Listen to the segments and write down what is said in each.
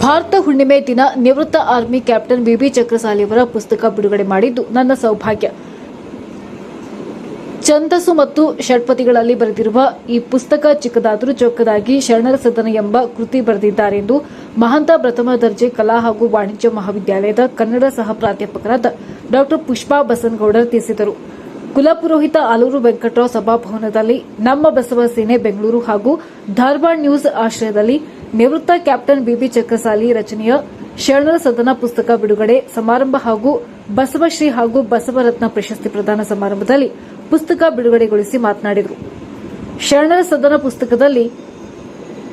ಭಾರತ ಹುಣ್ಣಿಮೆ ದಿನ ನಿವೃತ್ತ ಆರ್ಮಿ ಕ್ಯಾಪ್ಟನ್ ಬಿಬಿ ಚಕ್ರಸಾಲಿಯವರ ಪುಸ್ತಕ ಬಿಡುಗಡೆ ಮಾಡಿದ್ದು ನನ್ನ ಸೌಭಾಗ್ಯ. ಛಂದಸ್ಸು ಮತ್ತು ಷಟ್ಪತಿಗಳಲ್ಲಿ ಬರೆದಿರುವ ಈ ಪುಸ್ತಕ ಚಿಕ್ಕದಾದರೂ ಚೊಕ್ಕದಾಗಿ ಶರಣರ ಸದನ ಎಂಬ ಕೃತಿ ಬರೆದಿದ್ದಾರೆ ಎಂದು ಮಹಂತ ಪ್ರಥಮ ದರ್ಜೆ ಕಲಾ ಹಾಗೂ ವಾಣಿಜ್ಯ ಮಹಾವಿದ್ಯಾಲಯದ ಕನ್ನಡ ಸಹ ಪ್ರಾಧ್ಯಾಪಕರಾದ ಡಾಕ್ಟರ್ ಪುಷ್ಪಾ ಬಸನಗೌಡರ್ ತಿಳಿಸಿದರು. ಕುಲಪುರೋಹಿತ ಆಲೂರು ವೆಂಕಟರಾವ್ ಸಭಾಭವನದಲ್ಲಿ ನಮ್ಮ ಬಸವ ಸೇನೆ ಬೆಂಗಳೂರು ಹಾಗೂ ಧಾರವಾಡ ನ್ಯೂಸ್ ಆಶ್ರಯದಲ್ಲಿ ನಿವೃತ್ತ ಕ್ಯಾಪ್ಟನ್ ಬಿಬಿ ಚಕ್ರಸಾಲಿ ರಚನೆಯ ಶರಣರ ಸದನ ಪುಸ್ತಕ ಬಿಡುಗಡೆ ಸಮಾರಂಭ ಹಾಗೂ ಬಸವಶ್ರೀ ಹಾಗೂ ಬಸವರತ್ನ ಪ್ರಶಸ್ತಿ ಪ್ರದಾನ ಸಮಾರಂಭದಲ್ಲಿ ಪುಸ್ತಕ ಬಿಡುಗಡೆಗೊಳಿಸಿ ಮಾತನಾಡಿದರು. ಶರಣರ ಸದನ ಪುಸ್ತಕದಲ್ಲಿ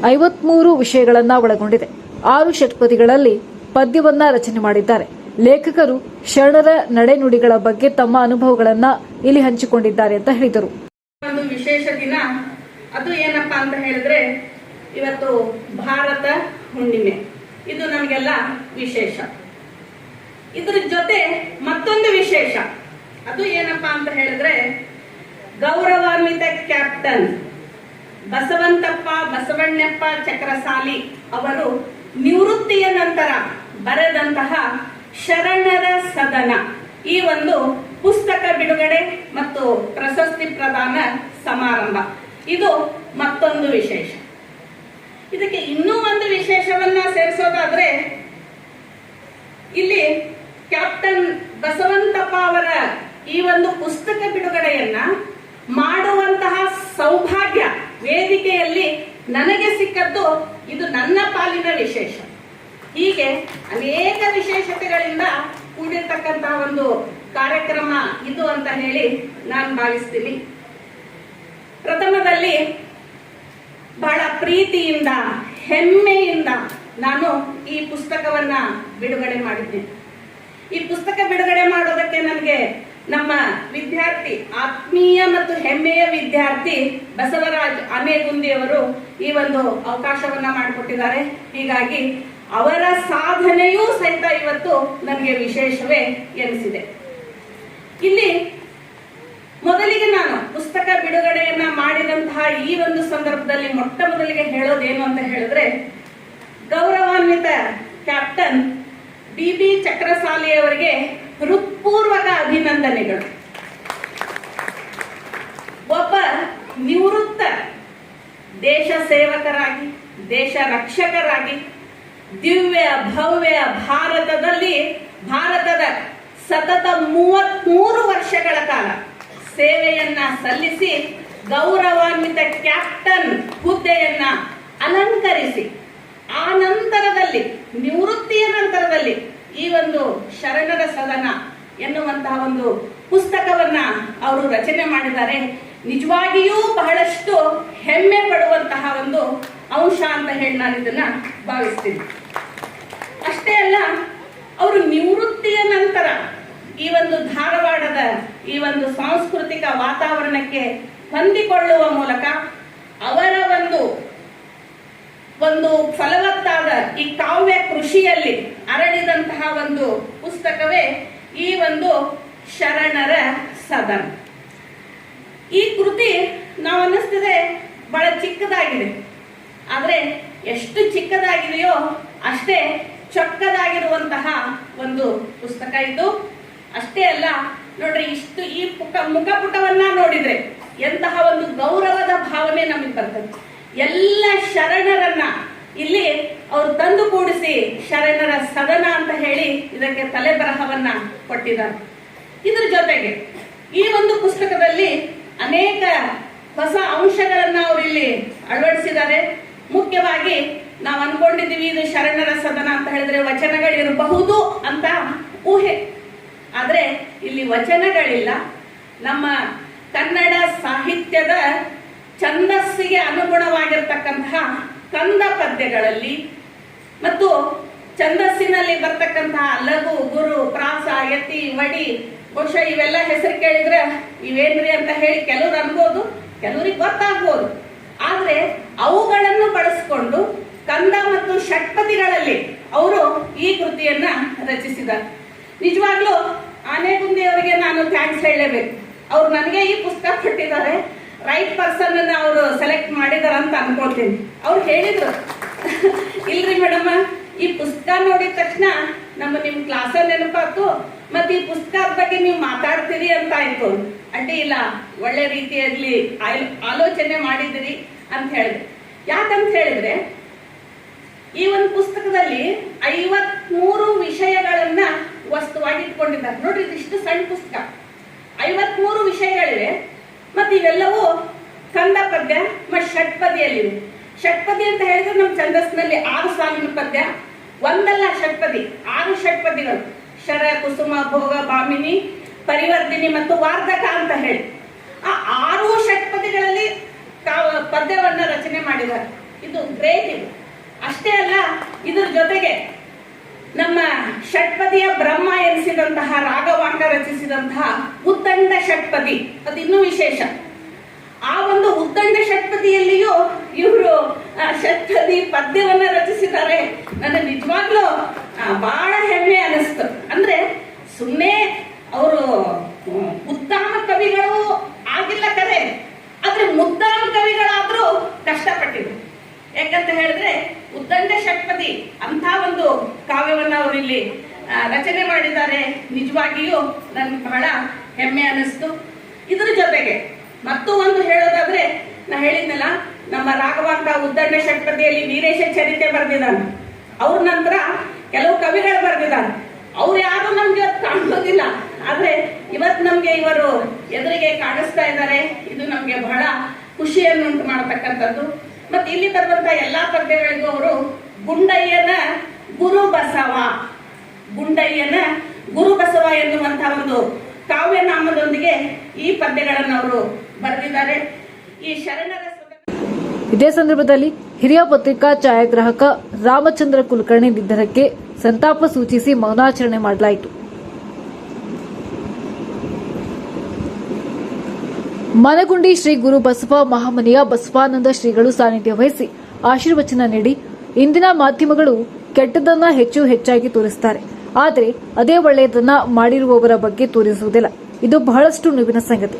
ಐವತ್ಮೂರು ವಿಷಯಗಳನ್ನು ಒಳಗೊಂಡಿದೆ. ಆರು ಷಟ್ಪದಿಗಳಲ್ಲಿ ಪದ್ಯವನ್ನ ರಚನೆ ಮಾಡಿದ್ದಾರೆ. ಲೇಖಕರು ಶರಣರ ನಡೆನುಡಿಗಳ ಬಗ್ಗೆ ತಮ್ಮ ಅನುಭವಗಳನ್ನ ಇಲ್ಲಿ ಹಂಚಿಕೊಂಡಿದ್ದಾರೆ ಅಂತ ಹೇಳಿದರು. ಒಂದು ವಿಶೇಷ ದಿನ, ಅದು ಏನಪ್ಪಾ ಅಂತ ಹೇಳಿದ್ರೆ, ಇವತ್ತು ಭಾರತ ಹುಣ್ಣಿಮೆ. ಇದು ನಮಗೆಲ್ಲ ವಿಶೇಷ. ಇದ್ರ ಜೊತೆ ಮತ್ತೊಂದು ವಿಶೇಷ. ಅದು ಏನಪ್ಪಾ ಅಂತ ಹೇಳಿದ್ರೆ ಗೌರವಾನ್ವಿತ ಕ್ಯಾಪ್ಟನ್ ಬಸವಂತಪ್ಪ, ಬಸವಣ್ಣಪ್ಪ ಚಕ್ರಸಾಲಿ ಅವರು ನಿವೃತ್ತಿಯ ನಂತರ ಬರೆದಂತಹ ಶರಣರ ಸದನ. ಈ ಒಂದು ಪುಸ್ತಕ ಬಿಡುಗಡೆ ಮತ್ತು ಪ್ರಶಸ್ತಿ ಪ್ರದಾನ ಸಮಾರಂಭ. ಇದು ಮತ್ತೊಂದು ವಿಶೇಷ. ಇದಕ್ಕೆ ಇನ್ನೂ ಒಂದು ವಿಶೇಷವನ್ನ ಸೇರಿಸೋದಾದ್ರೆ, ಇಲ್ಲಿ ಕ್ಯಾಪ್ಟನ್ ಬಸವಂತಪ್ಪ ಅವರ ಈ ಒಂದು ಪುಸ್ತಕ ಬಿಡುಗಡೆಯನ್ನ ಮಾಡುವಂತಹ ಸೌಭಾಗ್ಯ ವೇದಿಕೆಯಲ್ಲಿ ನನಗೆ ಸಿಕ್ಕದ್ದು ಇದು ನನ್ನ ಪಾಲಿನ ವಿಶೇಷ. ಹೀಗೆ ಅನೇಕ ವಿಶೇಷತೆಗಳಿಂದ ಕೂಡಿರ್ತಕ್ಕಂತಹ ಒಂದು ಕಾರ್ಯಕ್ರಮ ಇದು ಅಂತ ಹೇಳಿ ನಾನು ಭಾವಿಸ್ತೀನಿ. ಪ್ರಥಮದಲ್ಲಿ ಬಹಳ ಪ್ರೀತಿಯಿಂದ, ಹೆಮ್ಮೆಯಿಂದ ನಾನು ಈ ಪುಸ್ತಕವನ್ನ ಬಿಡುಗಡೆ ಮಾಡಿದ್ದೇನೆ ಈ ಪುಸ್ತಕ ಬಿಡುಗಡೆ ಮಾಡೋದಕ್ಕೆ ನನಗೆ ನಮ್ಮ ವಿದ್ಯಾರ್ಥಿ, ಆತ್ಮೀಯ ಮತ್ತು ಹೆಮ್ಮೆಯ ವಿದ್ಯಾರ್ಥಿ ಬಸವರಾಜ್ ಅಮೇಗುಂದಿ ಅವರು ಈ ಒಂದು ಅವಕಾಶವನ್ನ ಮಾಡಿಕೊಟ್ಟಿದ್ದಾರೆ. ಹೀಗಾಗಿ ಅವರ ಸಾಧನೆಯೂ ಸಹಿತ ಇವತ್ತು ನನಗೆ ವಿಶೇಷವೇ ಎನಿಸಿದೆ. ಇಲ್ಲಿ ಮೊದಲಿಗೆ ನಾನು ಪುಸ್ತಕ ಬಿಡುಗಡೆಯನ್ನ ಮಾಡಿದಂತಹ ಈ ಒಂದು ಸಂದರ್ಭದಲ್ಲಿ ಮೊಟ್ಟ ಮೊದಲಿಗೆ ಹೇಳೋದೇನು ಅಂತ ಹೇಳಿದ್ರೆ, ಗೌರವಾನ್ವಿತ ಕ್ಯಾಪ್ಟನ್ ಬಿ ಬಿ ಚಕ್ರಸಾಲಿ ಅವರಿಗೆ ಹೃತ್ಪೂರ್ವಕ ಅಭಿನಂದನೆಗಳು. ಒಬ್ಬ ನಿವೃತ್ತ ದೇಶ ಸೇವಕರಾಗಿ, ದೇಶ ರಕ್ಷಕರಾಗಿ, ದಿವ್ಯ ಭವ್ಯ ಭಾರತದಲ್ಲಿ, ಭಾರತದ ಸತತ ಮೂವತ್ಮೂರು ವರ್ಷಗಳ ಕಾಲ ಸೇವೆಯನ್ನ ಸಲ್ಲಿಸಿ, ಗೌರವಾನ್ವಿತ ಕ್ಯಾಪ್ಟನ್ ಹುದ್ದೆಯನ್ನ ಅಲಂಕರಿಸಿ, ಆ ನಂತರದಲ್ಲಿ, ನಿವೃತ್ತಿಯ ನಂತರದಲ್ಲಿ ಈ ಒಂದು ಶರಣರ ಸದನ ಎನ್ನುವಂತಹ ಒಂದು ಪುಸ್ತಕವನ್ನ ಅವರು ರಚನೆ ಮಾಡಿದ್ದಾರೆ. ನಿಜವಾಗಿಯೂ ಬಹಳಷ್ಟು ಹೆಮ್ಮೆ ಪಡುವಂತಹ ಒಂದು ಅಂಶ ಅಂತ ಹೇಳಿ ನಾನು ಇದನ್ನ ಭಾವಿಸ್ತೀನಿ. ಅಷ್ಟೇ ಅಲ್ಲ, ಅವರು ನಿವೃತ್ತಿಯ ನಂತರ ಈ ಒಂದು ಧಾರವಾಡದ ಈ ಒಂದು ಸಾಂಸ್ಕೃತಿಕ ವಾತಾವರಣಕ್ಕೆ ಹೊಂದಿಕೊಳ್ಳುವ ಮೂಲಕ ಅವರ ಒಂದು ಒಂದು ಫಲವತ್ತಾದ ಈ ಕಾವ್ಯ ಕೃಷಿಯಲ್ಲಿ ಅರಳಿದಂತಹ ಒಂದು ಪುಸ್ತಕವೇ ಈ ಒಂದು ಶರಣರ ಸದನ. ಈ ಕೃತಿ ನಾವು ಅನ್ನಿಸ್ತದೆ ಬಹಳ ಚಿಕ್ಕದಾಗಿದೆ. ಆದರೆ ಎಷ್ಟು ಚಿಕ್ಕದಾಗಿದೆಯೋ ಅಷ್ಟೇ ಚೊಕ್ಕದಾಗಿರುವಂತಹ ಒಂದು ಪುಸ್ತಕ ಇದು. ಅಷ್ಟೇ ಅಲ್ಲ, ನೋಡ್ರಿ ಇಷ್ಟು ಈ ಪುಟ ಮುಖಪುಟವನ್ನ ನೋಡಿದ್ರೆ ಎಂತಹ ಒಂದು ಗೌರವದ ಭಾವನೆ ನಮಗೆ ಬರ್ತದೆ. ಎಲ್ಲ ಶರಣರನ್ನ ಇಲ್ಲಿ ಅವರು ತಂದು ಕೂಡಿಸಿ ಶರಣರ ಸದನ ಅಂತ ಹೇಳಿ ಇದಕ್ಕೆ ತಲೆಬರಹವನ್ನ ಕೊಟ್ಟಿದ್ದಾರೆ. ಇದ್ರ ಜೊತೆಗೆ ಈ ಒಂದು ಪುಸ್ತಕದಲ್ಲಿ ಅನೇಕ ಹೊಸ ಅಂಶಗಳನ್ನ ಅವರು ಇಲ್ಲಿ ಅಳವಡಿಸಿದ್ದಾರೆ. ಮುಖ್ಯವಾಗಿ ನಾವು ಅನ್ಕೊಂಡಿದ್ದೀವಿ ಇದು ಶರಣರ ಸದನ ಅಂತ ಹೇಳಿದ್ರೆ ವಚನಗಳಿರಬಹುದು ಅಂತ ಊಹೆ. ಆದ್ರೆ ಇಲ್ಲಿ ವಚನಗಳಿಲ್ಲ. ನಮ್ಮ ಕನ್ನಡ ಸಾಹಿತ್ಯದ ಛಂದಸ್ಸಿಗೆ ಅನುಗುಣವಾಗಿರ್ತಕ್ಕಂತಹ ಕಂದ ಪದ್ಯಗಳಲ್ಲಿ ಮತ್ತು ಛಂದಸ್ಸಿನಲ್ಲಿ ಬರ್ತಕ್ಕಂತಹ ಲಘು, ಗುರು, ಪ್ರಾಸ, ಯತಿ, ವಡಿ, ಬಹುಶಃ ಇವೆಲ್ಲ ಹೆಸರು ಕೇಳಿದ್ರೆ ಇವೇನ್ರಿ ಅಂತ ಹೇಳಿ ಕೆಲವ್ರು ಅನ್ಬೋದು, ಕೆಲವ್ರಿಗೆ ಗೊತ್ತಾಗ್ಬೋದು. ಆದ್ರೆ ಅವುಗಳನ್ನು ಬಳಸಿಕೊಂಡು ಕಂದ ಮತ್ತು ಷಟ್ಪದಿಗಳಲ್ಲಿ ಅವರು ಈ ಕೃತಿಯನ್ನ ರಚಿಸಿದ ನಿಜವಾಗ್ಲೂ ಆನೆಗುಂದಿಯವರಿಗೆ ನಾನು ಥ್ಯಾಂಕ್ಸ್ ಹೇಳಲೇಬೇಕು ಅವ್ರು ನನಗೆ ಈ ಪುಸ್ತಕ ಕೊಟ್ಟಿದ್ದಾರೆ. ರೈಟ್ ಪರ್ಸನ್ ಅವರು ಸೆಲೆಕ್ಟ್ ಮಾಡಿದಾರ ಅಂತ ಅನ್ಕೊಳ್ತೀನಿ. ಅವ್ರು ಹೇಳಿದ್ರು. ಇಲ್ರಿ ಮೇಡಮ್, ಈ ಪುಸ್ತಕ ನೋಡಿದ ತಕ್ಷಣ ನಮ್ಮ ನಿಮ್ ಕ್ಲಾಸ್ ನೆನಪಾತು ಮತ್ತೆ ಈ ಪುಸ್ತಕದ ಬಗ್ಗೆ ನೀವು ಮಾತಾಡ್ತೀರಿ ಅಂತ ಆಯ್ತು. ಅಡ್ಡಿ ಇಲ್ಲ, ಒಳ್ಳೆ ರೀತಿಯಲ್ಲಿ ಆಲೋಚನೆ ಮಾಡಿದಿರಿ ಅಂತ ಹೇಳಿದ್ರು. ಯಾಕಂತ ಹೇಳಿದ್ರೆ, ಈ ಒಂದು ಪುಸ್ತಕದಲ್ಲಿ ಐವತ್ಮೂರು ವಿಷಯಗಳನ್ನ ವಸ್ತುವಾಗಿ ಇಟ್ಕೊಂಡಿದ್ದಾರೆ. ನೋಡ್ರಿ, ಇದಿಷ್ಟು ಸಣ್ಣ ಪುಸ್ತಕ. ಐವತ್ಮೂರು ವಿಷಯಗಳಿವೆ. ಮತ್ತೆ ಇವೆಲ್ಲವೂ ಕಂದ ಪದ್ಯ ಮತ್ತು ಷಟ್ಪದಿಯಲ್ಲಿವೆ ಷಟ್ಪದಿ ಅಂತ ಹೇಳಿದ್ರೆ ನಮ್ಮ ಛಂದಸ್ನಲ್ಲಿ ಆರು ಸಾಲಿನ ಪದ್ಯ. ಒಂದಲ್ಲ ಷಟ್ಪದಿ ಆರು ಷಟ್ಪದಿಗಳು ಶರ, ಕುಸುಮ, ಭೋಗ, ಬಾಮಿನಿ ಪರಿವರ್ತಿನಿ ಮತ್ತು ವಾರ್ಧಕ ಅಂತ ಹೇಳಿ. ಆ ಆರು ಷಟ್ಪದಿಗಳಲ್ಲಿ ಪದ್ಯವನ್ನ ರಚನೆ ಮಾಡಿದ್ದಾರೆ. ಇದು ಗ್ರೇಟ್ ಇದು. ಅಷ್ಟೇ ಅಲ್ಲ, ಇದ್ರ ಜೊತೆಗೆ ನಮ್ಮ ಷಟ್ಪದಿಯ ಬ್ರಹ್ಮ ಎನಿಸಿದಂತಹ ರಾಘವಾಂಡ ರಚಿಸಿದಂತಹ ಉದ್ದಂಡ ಷಟ್ಪದಿ, ಅದು ಇನ್ನೂ ವಿಶೇಷ. ಆ ಒಂದು ಉದ್ದಂಡ ಷಟ್ಪದಿಯಲ್ಲಿಯೂ ಇವರು ಷಟ್ಪದಿ ಪದ್ಯವನ್ನ ರಚಿಸಿದ್ದಾರೆ. ನನಗೆ ನಿಜವಾಗ್ಲೂ ಬಹಳ ಹೆಮ್ಮೆ ಅನಿಸ್ತು. ಅಂದ್ರೆ ಸುಮ್ಮನೆ ಅವರು ಉತ್ತಮ ಕವಿಗಳು ಆಗಿಲ್ಲ ಕರೆ, ಆದ್ರೆ ಮುದ್ದಾಮ ಕವಿಗಳಾದ್ರೂ ಕಷ್ಟಪಟ್ಟಿದ್ರು. ಯಾಕಂತ ಹೇಳಿದ್ರೆ ಉದ್ದಂಡ ಷಟ್ಪದಿ ಅಂತ ಒಂದು ಕಾವ್ಯವನ್ನ ಅವರು ಇಲ್ಲಿ ರಚನೆ ಮಾಡಿದ್ದಾರೆ. ನಿಜವಾಗಿಯೂ ನನ್ಗೆ ಬಹಳ ಹೆಮ್ಮೆ ಅನಿಸ್ತು ಇದ್ರ ಜೊತೆಗೆ ಮತ್ತೂ ಒಂದು ಹೇಳೋದಾದ್ರೆ, ನಾ ಹೇಳಿದ್ನಲ್ಲ, ನಮ್ಮ ರಾಘವಾಂಕ ಉದ್ದಂಡ ಷಟ್ಪದಿಯಲ್ಲಿ ವೀರೇಶ ಚರಿತೆ ಬರೆದಿದ್ದಾನೆ. ಅವ್ರ ನಂತರ ಕೆಲವು ಕವಿಗಳು ಬರೆದಿದ್ದಾನೆ. ಅವ್ರು ಯಾರು ನಮ್ಗೆ ಇವತ್ತು ಕಾಣಿಸೋದಿಲ್ಲ. ಆದ್ರೆ ಇವತ್ತು ನಮ್ಗೆ ಇವರು ಎದುರಿಗೆ ಕಾಣಿಸ್ತಾ ಇದ್ದಾರೆ. ಇದು ನಮ್ಗೆ ಬಹಳ ಖುಷಿಯನ್ನುಂಟು ಮಾಡತಕ್ಕಂಥದ್ದು. ಮತ್ತೆ ಇಲ್ಲಿ ಬರುವಂತ ಎಲ್ಲಾ ಪದ್ಯಗಳಿಗೂ ಅವರು ಗುಂಡಯ್ಯನ ಗುರು ಬಸವ. ಗುಂಡಯ್ಯನ ಗುರು ಬಸವ ಎನ್ನುವಂತಹ ಒಂದು ಕಾವ್ಯ ನಾಮದೊಂದಿಗೆ ಈ ಪದ್ಯಗಳನ್ನು ಅವರು ಬರೆದಿದ್ದಾರೆ. ಈ ಶರಣರ ಇದೇ ಸಂದರ್ಭದಲ್ಲಿ ಹಿರಿಯ ಪತ್ರಿಕಾ ಛಾಯಾಗ್ರಾಹಕ ರಾಮಚಂದ್ರ ಕುಲಕರ್ಣಿ ನಿಧನಕ್ಕೆ ಸಂತಾಪ ಸೂಚಿಸಿ ಮೌನಾಚರಣೆ ಮಾಡಲಾಯಿತು. ಮನಗುಂಡಿ ಶ್ರೀ ಗುರು ಬಸವ ಮಹಾಮನಿಯ ಬಸವಾನಂದ ಶ್ರೀಗಳು ಸಾನ್ನಿಧ್ಯ ವಹಿಸಿ ಆಶೀರ್ವಚನ ನೀಡಿ ಇಂದಿನ ಮಾಧ್ಯಮಗಳು ಕೆಟ್ಟದನ್ನ ಹೆಚ್ಚು ಹೆಚ್ಚಾಗಿ ತೋರಿಸುತ್ತಾರೆ ಆದರೆ ಅದೇ ಒಳ್ಳೆಯದನ್ನ ಮಾಡಿರುವವರ ಬಗ್ಗೆ ತೋರಿಸುವುದಿಲ್ಲ. ಇದು ಬಹಳಷ್ಟು ನೋವಿನ ಸಂಗತಿ.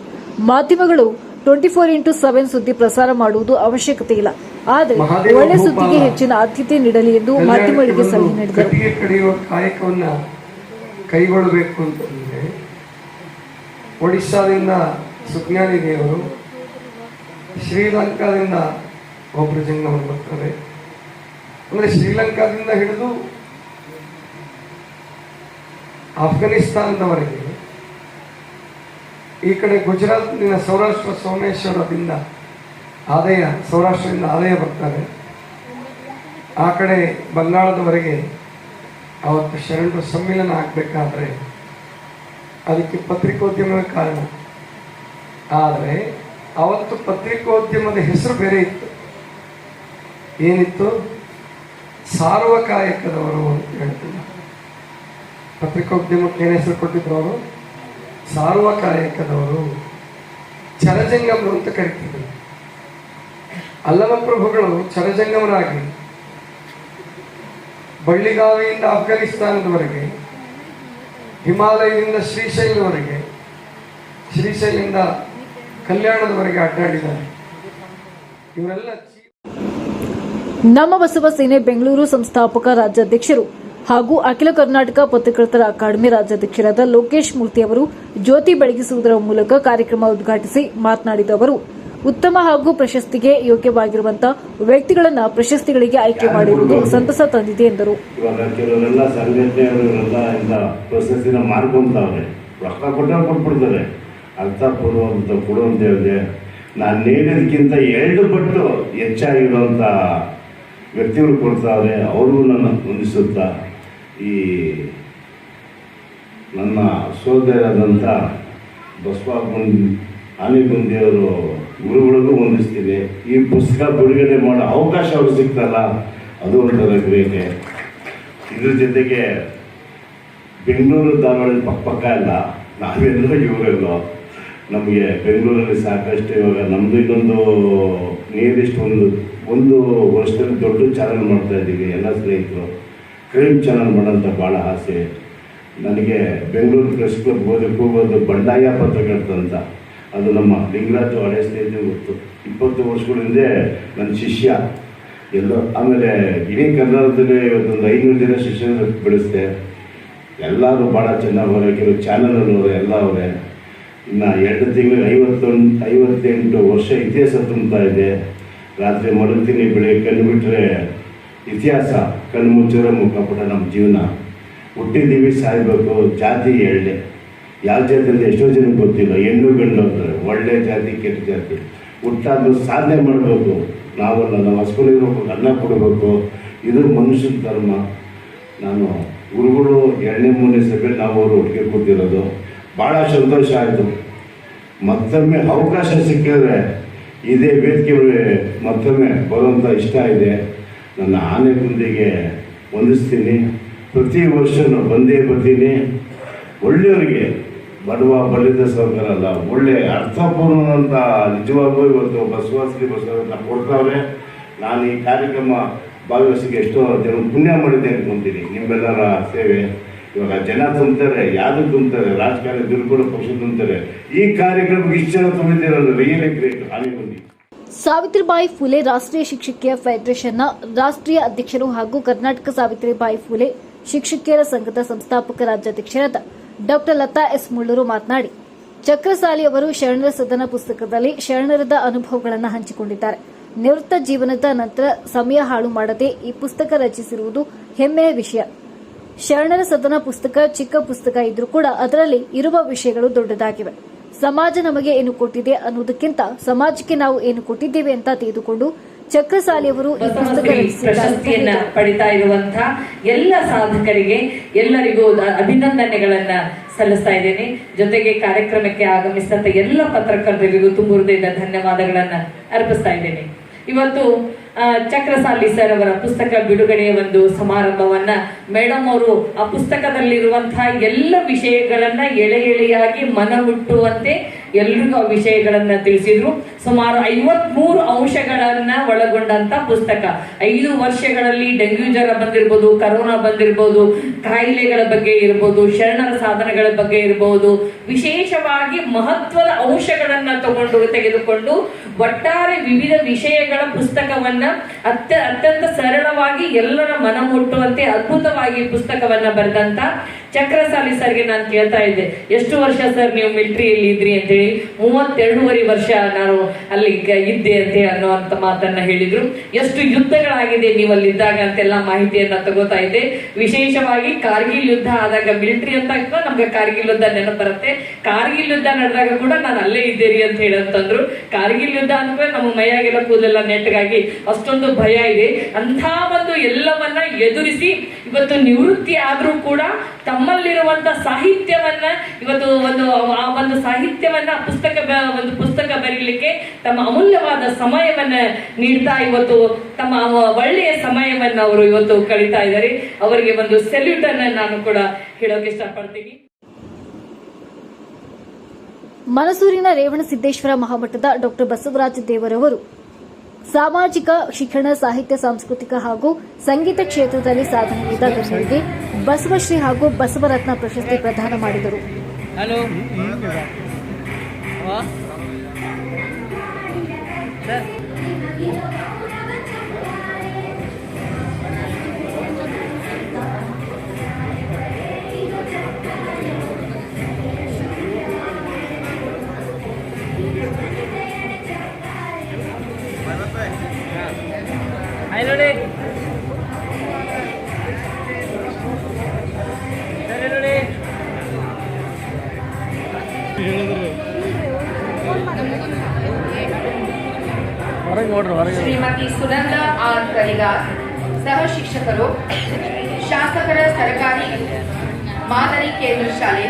ಮಾಧ್ಯಮಗಳು ಟ್ವೆಂಟಿ ಫೋರ್ ಇಂಟು ಸೆವೆನ್ ಸುದ್ದಿ ಪ್ರಸಾರ ಮಾಡುವುದು ಅವಶ್ಯಕತೆ ಇಲ್ಲ. ಆದರೆ ಒಳ್ಳೆ ಸುದ್ದಿಗೆ ಹೆಚ್ಚಿನ ಆದ್ಯತೆ ನೀಡಲಿ ಎಂದು ಮಾಧ್ಯಮಗಳಿಗೆ ಸಲಹೆ ನೀಡಿದರು. ಕೈಗೊಳ್ಳಬೇಕು ಅಂತಂದ್ರೆ ಒಡಿಶಾದಿಂದ ಸುಜ್ಞಾನಿ ದೇವರು ಶ್ರೀಲಂಕಾದಿಂದ ಒಬ್ಬರು ಜಂಗಮರು ಬರ್ತಾರೆ. ಅಂದರೆ ಶ್ರೀಲಂಕಾದಿಂದ ಹಿಡಿದು ಅಫ್ಘಾನಿಸ್ತಾನದವರೆಗೆ ಈ ಕಡೆ ಗುಜರಾತ್ನಿಂದ ಸೌರಾಷ್ಟ್ರ ಸೋಮೇಶ್ವರದಿಂದ ಆದಾಯ, ಸೌರಾಷ್ಟ್ರದಿಂದ ಆದಾಯ ಬರ್ತಾರೆ. ಆ ಕಡೆ ಬಂಗಾಳದವರೆಗೆ ಅವತ್ತು ಶರಣರು ಸಮ್ಮಿಲನ ಆಗಬೇಕಾದ್ರೆ ಅದಕ್ಕೆ ಪತ್ರಿಕೋದ್ಯಮವೇ ಕಾರಣ. ಆದರೆ ಅವತ್ತು ಪತ್ರಿಕೋದ್ಯಮದ ಹೆಸರು ಬೇರೆ ಇತ್ತು. ಏನಿತ್ತು? ಸಾರ್ವಕಾಯಕದವರು ಅಂತ ಹೇಳ್ತಿಲ್ಲ ಪತ್ರಿಕೋದ್ಯಮಕ್ಕೆ ಏನು ಹೆಸರು ಕೊಟ್ಟಿದ್ರು ಅವರು? ಸಾರ್ವಕಾಯಕದವರು ಚರಜಂಗಮರು ಅಂತ ಕರಿತಿದ್ರು. ಅಲ್ಲಮ ಪ್ರಭುಗಳು ಚರಜಂಗಮರಾಗಿ ಬಳ್ಳಿಗಾವಿಯಿಂದ ಅಫ್ಘಾನಿಸ್ತಾನದವರೆಗೆ ಹಿಮಾಲಯದಿಂದ ಶ್ರೀಶೈಲವರೆಗೆ ಶ್ರೀಶೈಲಿಂದ ಕಲ್ಯಾಣದವರೆಗೆ ಅಡ್ಡಾಡಿದ್ದಾರೆ. ಇವರೆಲ್ಲ ನಮ್ಮ ಬಸವ ಸೇನೆ ಬೆಂಗಳೂರು ಸಂಸ್ಥಾಪಕ ರಾಜ್ಯಾಧ್ಯಕ್ಷರು ಹಾಗೂ ಅಖಿಲ ಕರ್ನಾಟಕ ಪತ್ರಕರ್ತರ ಅಕಾಡೆಮಿ ರಾಜ್ಯಾಧ್ಯಕ್ಷರಾದ ಲೋಕೇಶ್ ಮೂರ್ತಿ ಅವರು ಜ್ಯೋತಿ ಬೆಳಗಿಸುವುದರ ಮೂಲಕ ಕಾರ್ಯಕ್ರಮ ಉದ್ಘಾಟಿಸಿ ಮಾತನಾಡಿದ ಅವರು ಉತ್ತಮ ಹಾಗೂ ಪ್ರಶಸ್ತಿಗೆ ಯೋಗ್ಯವಾಗಿರುವಂತಹ ವ್ಯಕ್ತಿಗಳನ್ನು ಪ್ರಶಸ್ತಿಗಳಿಗೆ ಆಯ್ಕೆ ಮಾಡಿರುವುದು ಸಂತಸ ತಂದಿದೆ ಎಂದರು. ಪ್ರಶಸ್ತಿನ ಕೊಟ್ಟರೆ ಕೊಟ್ಬಿಡ್ತಾರೆ ಅರ್ಥಪೂರ್ವವಂತ ನಾನು ನೀಡಿದಕ್ಕಿಂತ ಎರಡು ಪಟ್ಟು ಹೆಚ್ಚಾಗಿರುವಂಥ ವ್ಯಕ್ತಿಗಳು ಕೊಡ್ತಾವ್ರೆ ಅವರು ನನ್ನ ಹೊಂದಿಸುತ್ತಾ ಈ ನನ್ನ ಸೋದರಾದಂಥ ಬಸವಾಗುಂಡ್ ಆನೆಗುಂದಿಯವರು ಗುರುಗಳಿಗೂ ಹೊಂದಿಸ್ತೀನಿ ಈ ಪುಸ್ತಕ ಬಿಡುಗಡೆ ಮಾಡೋ ಅವಕಾಶ ಅವ್ರು ಸಿಗ್ತಲ್ಲ, ಅದು ಒಂಥರ ಗ್ರೇಟೆ. ಇದ್ರ ಜೊತೆಗೆ ಬೆಂಗಳೂರು ಧಾರವಾಡ ಪಕ್ಕ ಪಕ್ಕ ಇಲ್ಲ ನಾವೆಲ್ಲೋ ಇವರೆಲ್ಲೋ ನಮಗೆ ಬೆಂಗಳೂರಲ್ಲಿ ಸಾಕಷ್ಟು ಇವಾಗ ನಮ್ಮದು ಇನ್ನೊಂದು ನಿಯರೆಸ್ಟ್ ಒಂದು ಒಂದು ವರ್ಷದಲ್ಲಿ ದೊಡ್ಡ ಚಾನಲ್ ಮಾಡ್ತಾ ಇದ್ದೀವಿ, ಎಲ್ಲ ಸ್ನೇಹಿತರು. ಕ್ರೈಮ್ ಚಾನಲ್ ಮಾಡೋಂಥ ಭಾಳ ಆಸೆ. ನನಗೆ ಬೆಂಗಳೂರು ಪ್ರೆಸ್ ಕ್ಲಬ್ ಓದಕ್ಕೆ ಹೋಗೋದು ಬಂಡಾಯ ಪತ್ರಕರ್ತ ಅದು ನಮ್ಮ ಲಿಂಗರಾಜು ಹಳೆ ಸ್ನೇಹಿತರು ಗೊತ್ತು. ಇಪ್ಪತ್ತು ವರ್ಷಗಳ ಹಿಂದೆ ನನ್ನ ಶಿಷ್ಯ. ಎಲ್ಲೋ, ಆಮೇಲೆ ಇಡೀ ಕನ್ನಡದಲ್ಲಿ ಇವತ್ತೊಂದು ಐನೂರು ಜನ ಶಿಷ್ಯರು ಬೆಳೆಸಿದೆ. ಎಲ್ಲರೂ ಭಾಳ ಚೆನ್ನಾಗಿ ಕೆಲವು ಚಾನಲ್ ಅವರೆ ಎಲ್ಲ ಅವರೇ. ಇನ್ನು ಎರಡು ತಿಂಗಳು ಐವತ್ತೊಂದು, ಐವತ್ತೆಂಟು ವರ್ಷ ಇತಿಹಾಸ ತುಂಬ್ತಾ ಇದೆ. ರಾತ್ರಿ ಮಲಗ್ತೀನಿ ಬೆಳಿಗ್ಗೆ ಕಣ್ಣು ಬಿಟ್ಟರೆ ಇತಿಹಾಸ ಕಣ್ಣು ಮುಚ್ಚರ ಮುಖಪುಟ ನಮ್ಮ ಜೀವನ. ಹುಟ್ಟಿದ್ದೀವಿ ಸಾಯ್ಬೇಕು, ಜಾತಿ ಎಳ್ಳೆ ಯಾವ ಜಾತಿ ಅಂತ ಎಷ್ಟೋ ಜನಕ್ಕೆ ಗೊತ್ತಿಲ್ಲ, ಹೆಣ್ಣು, ಗಂಡು ಅಂತಾರೆ. ಒಳ್ಳೆ ಜಾತಿ, ಕೆಟ್ಟ ಜಾತಿ. ಹುಟ್ಟಾದ್ರೂ ಸಾಧನೆ ಮಾಡಬೇಕು. ನಾವು ಹಸ್ಕೊಂಡಿರ್ಬೇಕು ಅನ್ನ ಕೊಡಬೇಕು. ಇದು ಮನುಷ್ಯನ ಧರ್ಮ. ನಾನು ಗುರುಗಳು ಎರಡನೇ ಮೂರನೇ ಸಭೆಯಲ್ಲಿ ನಾವು ಅವರು ಒಟ್ಟಿಗೆ ಕೂತಿರೋದು. ಭಾಳ ಸಂತೋಷ ಆಯಿತು. ಮತ್ತೊಮ್ಮೆ ಅವಕಾಶ ಸಿಕ್ಕಿದ್ರೆ ಇದೇ ವೇದಿಕೆ ಮತ್ತೊಮ್ಮೆ ಬರುವಂಥ ಇಷ್ಟ ಇದೆ. ನನ್ನ ಆನೆ ಹೊಂದಿಸ್ತೀನಿ ವಂದಿಸ್ತೀನಿ. ಪ್ರತಿ ನಾನು ಬಂದೇ ಬರ್ತೀನಿ. ಒಳ್ಳೆಯವರಿಗೆ ಬಡವ ಬಲಿತ ಸರ್ಕಾರ ಅಲ್ಲ, ಒಳ್ಳೆ ಅರ್ಥಪೂರ್ಣವಂಥ ನಿಜವಾಗೂ ಇವತ್ತು ಬಸವಾಸಿ ಬಸವನ್ನ ಕೊಡ್ತಾವ್ರೆ. ನಾನು ಈ ಕಾರ್ಯಕ್ರಮ ಭಾಗವಹಿಸಿಗೆ ಎಷ್ಟೋ ಜನ ಪುಣ್ಯ ಮಾಡಿದ್ದೆ ಅಂದ್ಕೊಂತೀನಿ. ನಿಮ್ಮೆಲ್ಲರ ಸೇವೆ. ಇವಾಗ ಜನ ತುಂಬ್ತಾರೆ ತುಂಬ್ತಾರೆ, ರಾಜಕಾರಣ ದುರ್ಗುಣ ಪಕ್ಷ ತುಂಬ್ತಾರೆ. ಈ ಕಾರ್ಯಕ್ರಮಕ್ಕೆ ಇಷ್ಟು ಜನ ತುಂಬಿದ್ದೀರಲ್ಲ ರಿಯಲಿ ಗ್ರೇಟ್ ಸಾವಿತ್ರಿಬಾಯಿ ಫುಲೆ ರಾಷ್ಟ್ರೀಯ ಶಿಕ್ಷಕಿಯ ಫೆಡರೇಷನ್ನ ರಾಷ್ಟ್ರೀಯ ಅಧ್ಯಕ್ಷರು ಹಾಗೂ ಕರ್ನಾಟಕ ಸಾವಿತ್ರಿಬಾಯಿ ಫುಲೆ ಶಿಕ್ಷಕಿಯರ ಸಂಘದ ಸಂಸ್ಥಾಪಕ ರಾಜ್ಯಾಧ್ಯಕ್ಷರಾದ ಡಾಕ್ಟರ್ ಲತಾ ಎಸ್ ಮುಳ್ಳೂರು ಮಾತನಾಡಿ, ಚಕ್ರಸಾಲಿ ಅವರು ಶರಣರ ಸದನ ಪುಸ್ತಕದಲ್ಲಿ ಶರಣರದ ಅನುಭವಗಳನ್ನು ಹಂಚಿಕೊಂಡಿದ್ದಾರೆ. ನಿವೃತ್ತ ಜೀವನದ ನಂತರ ಸಮಯ ಹಾಳು ಮಾಡದೆ ಈ ಪುಸ್ತಕ ರಚಿಸಿರುವುದು ಹೆಮ್ಮೆಯ ವಿಷಯ. ಶರಣರ ಸದನ ಪುಸ್ತಕ ಚಿಕ್ಕ ಪುಸ್ತಕ ಇದ್ರೂ ಕೂಡ ಅದರಲ್ಲಿ ಇರುವ ವಿಷಯಗಳು ದೊಡ್ಡದಾಗಿವೆ. ಸಮಾಜ ನಮಗೆ ಏನು ಕೊಟ್ಟಿದೆ ಅನ್ನೋದಕ್ಕಿಂತ ಸಮಾಜಕ್ಕೆ ನಾವು ಏನು ಕೊಟ್ಟಿದ್ದೇವೆ ಅಂತ ತಿಳಿದುಕೊಂಡು ಚಕ್ರಸಾಲಿಯವರು ಈ ಪುಸ್ತಕ ಪ್ರಶಸ್ತಿಯನ್ನ ಪಡಿತಾ ಇರುವಂತಹ ಎಲ್ಲ ಸಾಧಕರಿಗೆ ಎಲ್ಲರಿಗೂ ಅಭಿನಂದನೆಗಳನ್ನ ಸಲ್ಲಿಸ್ತಾ ಇದ್ದೇನೆ. ಜೊತೆಗೆ ಕಾರ್ಯಕ್ರಮಕ್ಕೆ ಆಗಮಿಸಿದಂತ ಎಲ್ಲ ಪತ್ರಕರ್ತರಿಗೂ ತುಂಬ ಹೃದಯದ ಧನ್ಯವಾದಗಳನ್ನ ಅರ್ಪಿಸ್ತಾ ಇದ್ದೇನೆ. ಇವತ್ತು ಚಕ್ರಸಾಲಿ ಸರ್ ಅವರ ಪುಸ್ತಕ ಬಿಡುಗಡೆಯ ಒಂದು ಸಮಾರಂಭವನ್ನ ಮೇಡಮ್ ಅವರು ಆ ಪುಸ್ತಕದಲ್ಲಿರುವಂತಹ ಎಲ್ಲ ವಿಷಯಗಳನ್ನ ಎಳೆ ಎಳೆಯಾಗಿ ಮನ ಮುಟ್ಟುವಂತೆ ಎಲ್ರಿಗೂ ಆ ವಿಷಯಗಳನ್ನ ತಿಳಿಸಿದ್ರು. ಸುಮಾರು ಐವತ್ಮೂರು ಅಂಶಗಳನ್ನ ಒಳಗೊಂಡಂತ ಪುಸ್ತಕ. ಐದು ವರ್ಷಗಳಲ್ಲಿ ಡೆಂಗ್ಯೂ ಜ್ವರ ಬಂದಿರ್ಬೋದು, ಕರೋನಾ ಬಂದಿರ್ಬೋದು, ಕಾಯಿಲೆಗಳ ಬಗ್ಗೆ ಇರ್ಬೋದು, ಶರಣರ ಸಾಧನಗಳ ಬಗ್ಗೆ ಇರಬಹುದು ವಿಶೇಷವಾಗಿ ಮಹತ್ವದ ಅಂಶಗಳನ್ನ ತಗೊಂಡು ತೆಗೆದುಕೊಂಡು ಒಟ್ಟಾರೆ ವಿವಿಧ ವಿಷಯಗಳ ಪುಸ್ತಕವನ್ನ ಅತ್ಯ ಅತ್ಯಂತ ಸರಳವಾಗಿ ಎಲ್ಲರ ಮನ ಮುಟ್ಟುವಂತೆ ಅದ್ಭುತವಾಗಿ ಪುಸ್ತಕವನ್ನ ಬರೆದಂತ ಚಕ್ರಸಾಲಿ ಸರ್ಗೆ ನಾನು ಕೇಳ್ತಾ ಇದ್ದೆ. ಎಷ್ಟು ವರ್ಷ ಸರ್ ನೀವು ಮಿಲಿಟರಿಯಲ್ಲಿ ಇದ್ರಿ ಅಂತ ಹೇಳಿ ಮೂವತ್ತೆರಡೂವರೆ ವರ್ಷ ನಾನು ಅಲ್ಲಿ ಇದ್ದೆ ಅಂತ ಹೇಳಿ ಅನ್ನುವಂತ ಮಾತನ್ನ ಹೇಳಿದ್ರು. ಎಷ್ಟು ಯುದ್ಧಗಳಾಗಿದೆ ನೀವು ಅಲ್ಲಿ ಇದ್ದಾಗ ಅಂತೆಲ್ಲ ಮಾಹಿತಿಯನ್ನ ತಗೋತಾ ಇದ್ದೆ. ವಿಶೇಷವಾಗಿ ಕಾರ್ಗಿಲ್ ಯುದ್ಧ ಆದಾಗ ಮಿಲಿಟರಿ ಅಂತ ನಮ್ಗೆ ಕಾರ್ಗಿಲ್ ಯುದ್ಧ ನೆನಪು ಬರುತ್ತೆ. ಕಾರ್ಗಿಲ್ ಯುದ್ಧ ನಡೆದಾಗ ಕೂಡ ನಾನು ಅಲ್ಲೇ ಇದ್ದೇರಿ ಅಂತ ಹೇಳಂತಂದ್ರು ಕಾರ್ಗಿಲ್ ಯುದ್ಧ ಅಂದ್ರೆ ನಮ್ಮ ಮೈಯಾಗೆಲ್ಲ ಕೂದಲೆಲ್ಲ ನೆಟ್ಗಾಗಿ ಅಷ್ಟೊಂದು ಭಯ ಇದೆ. ಅಂಥ ಒಂದು ಎಲ್ಲವನ್ನ ಎದುರಿಸಿ ಇವತ್ತು ನಿವೃತ್ತಿ ಆದ್ರೂ ಕೂಡ ತಮ್ಮಲ್ಲಿರುವಂತ ಸಾಹಿತ್ಯವನ್ನ ಇವತ್ತು ಒಂದು ಆ ಒಂದು ಸಾಹಿತ್ಯವನ್ನ ಪುಸ್ತಕ ಒಂದು ಪುಸ್ತಕ ಬರೀಲಿಕ್ಕೆ ತಮ್ಮ ಅಮೂಲ್ಯವಾದ ಸಮಯವನ್ನ ನೀಡ್ತಾ ಇವತ್ತು ತಮ್ಮ ಒಳ್ಳೆಯ ಸಮಯವನ್ನ ಅವರು ಇವತ್ತು ಕಳೀತಾ ಇದ್ದಾರೆ. ಅವರಿಗೆ ಒಂದು ಸೆಲ್ಯೂಟ್ ಅನ್ನ ನಾನು ಕೂಡ ಹೇಳೋಕೆ ಇಷ್ಟಪಡ್ತೀನಿ. ಮನಸೂರಿನ ರೇವಣಸಿದ್ದೇಶ್ವರ ಮಹಾಮಠದ ಡಾಕ್ಟರ್ ಬಸವರಾಜ ದೇವರವರು ಸಾಮಾಜಿಕ ಶಿಕ್ಷಣ ಸಾಹಿತ್ಯ ಸಾಂಸ್ಕೃತಿಕ ಹಾಗೂ ಸಂಗೀತ ಕ್ಷೇತ್ರದಲ್ಲಿ ಸಾಧನೆ ಗಣ್ಯರಿಗೆ ಬಸವಶ್ರೀ ಹಾಗೂ ಬಸವರತ್ನ ಪ್ರಶಸ್ತಿ ಪ್ರದಾನ ಮಾಡಿದರು. ಹಲೋ. ಶ್ರೀಮತಿ ಸುನಂದ ಆರ್ ಕಲಿಗಾರ್ ಸಹ ಶಿಕ್ಷಕರು ಶಾಸಕರ ಸರ್ಕಾರಿ ಮಾದರಿ ಕೇಂದ್ರ ಶಾಲೆ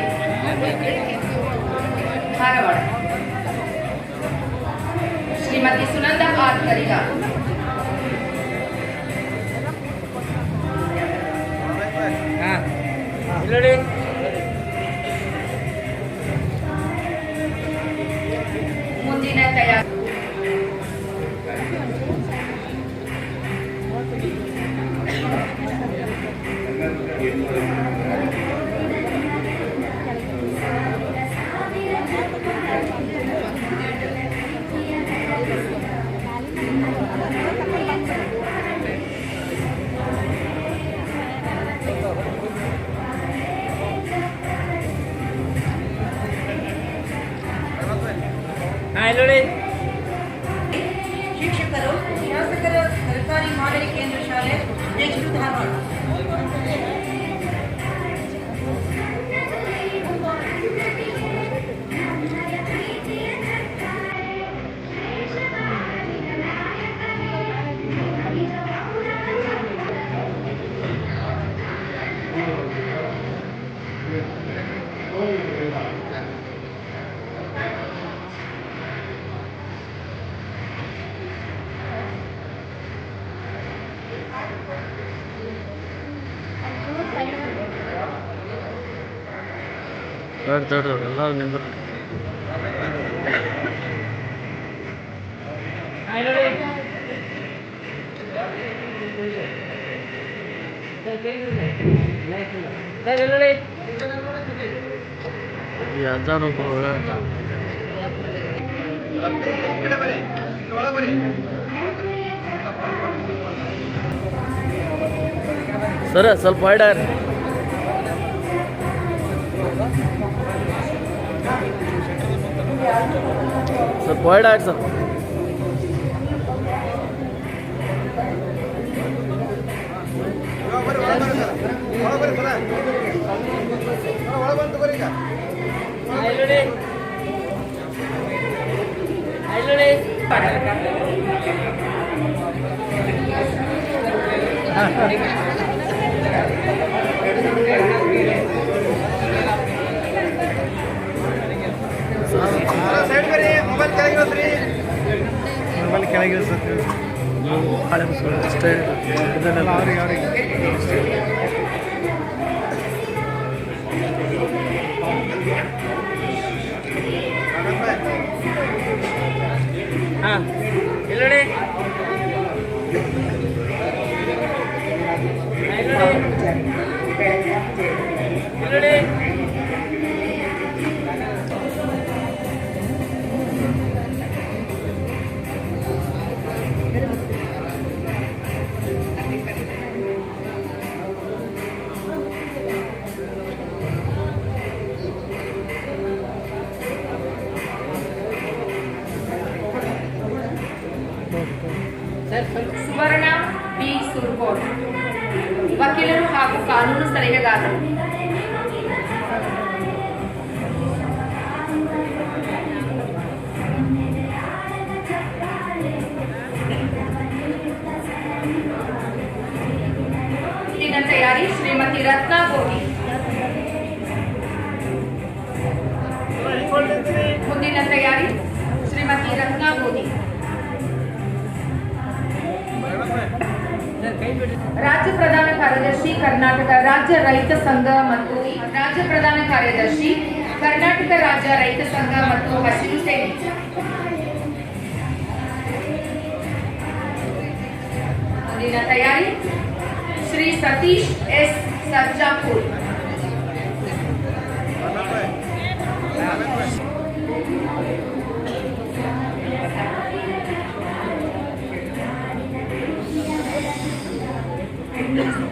ಧಾರವಾಡ. ಶ್ರೀಮತಿ ಸುನಂದ ಆರ್ ಹಾಂ. ಇಲ್ಲಿ ತಡ್ರಿ ತಡ್ರಿ ಎಲ್ಲರೂ ನಿಂದ್ರು. ನೋಡಿ ಸರ್ ಸ್ವಲ್ಪ ವೈಡ್ ಆಗ್ರಿ ಸ್ವಲ್ಪ ವೈಡ್ ಆಗ್ರಿ ಸರ್ ಹಾಂ ಇಲ್ಲಿ ನೋಡಿ ಹಾಂ ಇಲ್ಲಿ ನೋಡಿ ಮೊಬೈಲ್ ಕೆಳಗೆ ಹಳೆ ಬಸ್ಗಳು ಅಷ್ಟೇ ಇದನ್ನೆಲ್ಲ ಅವ್ರಿಗೆ ಅವ್ರಿಗೆ ಹಾಂ ಇಲ್ಲಿ ನೋಡಿ අනුන සරණ ගන්නවා ರಾಜ್ಯ ರೈತ ಸಂಘ ಮತ್ತು ರಾಜ್ಯ ಪ್ರಧಾನ ಕಾರ್ಯದರ್ಶಿ, ಕರ್ನಾಟಕ ರಾಜ್ಯ ರೈತ ಸಂಘ ಮತ್ತು ಹಸಿರು ಸೇನೆ. ಮುಂದಿನ ತಯಾರಿ, ಶ್ರೀ ಸತೀಶ್ ಎಸ್ ಸರ್ಜಾಪುರ್. ಮುಂದಿನ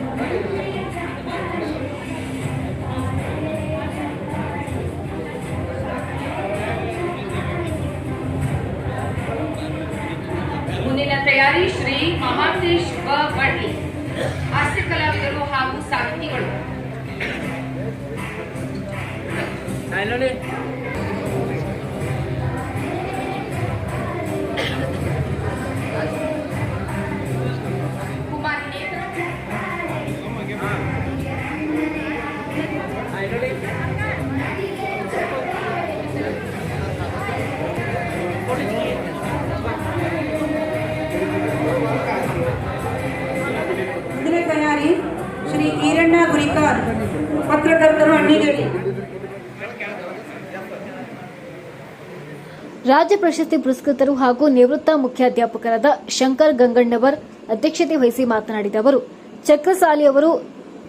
ರಾಜ್ಯ ಪ್ರಶಸ್ತಿ ಪುರಸ್ಕೃತರು ಹಾಗೂ ನಿವೃತ್ತ ಮುಖ್ಯಾಧ್ಯಾಪಕರಾದ ಶಂಕರ್ ಗಂಗಣ್ಣವರ್ ಅಧ್ಯಕ್ಷತೆ ವಹಿಸಿ ಮಾತನಾಡಿದ ಅವರು, ಚಕ್ರಸಾಲಿ ಅವರು